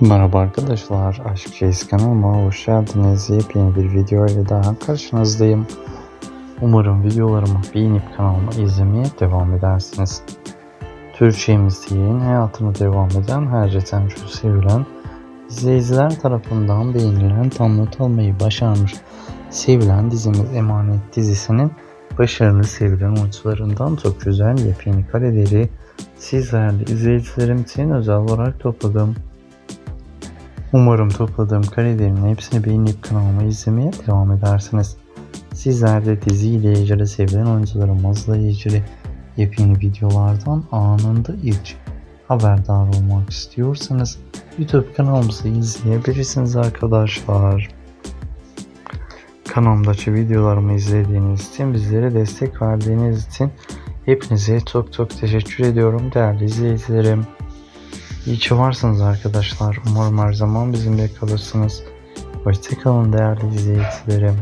Merhaba arkadaşlar, Aşk Reis kanalıma hoş geldiniz. Yepyeni bir video ile daha karşınızdayım. Umarım videolarımı beğenip kanalımı izlemeye devam edersiniz. Türkçe müziğin hayatına devam eden her çok sevilen, izleyiciler tarafından beğenilen tam not almayı başarmış sevilen dizimiz Emanet dizisinin başarılı sevilen oyuncularından çok güzel yepyeni kareleri sizlerle izleyicilerim için özel olarak topladım. Umarım topladığım karelerin hepsini beğenip kanalıma izlemeye devam edersiniz. Sizler de diziyle ilgili sevilen oyuncularımızla ilgili yepyeni videolardan anında ilk haberdar olmak istiyorsanız YouTube kanalımızı izleyebilirsiniz arkadaşlar. Kanalımdaki videolarımı izlediğiniz için, bizlere destek verdiğiniz için hepinize çok çok teşekkür ediyorum değerli izleyicilerim. İyi ki varsınız arkadaşlar. Umarım her zaman bizimle kalırsınız. Hoşçakalın değerli izleyicilerim.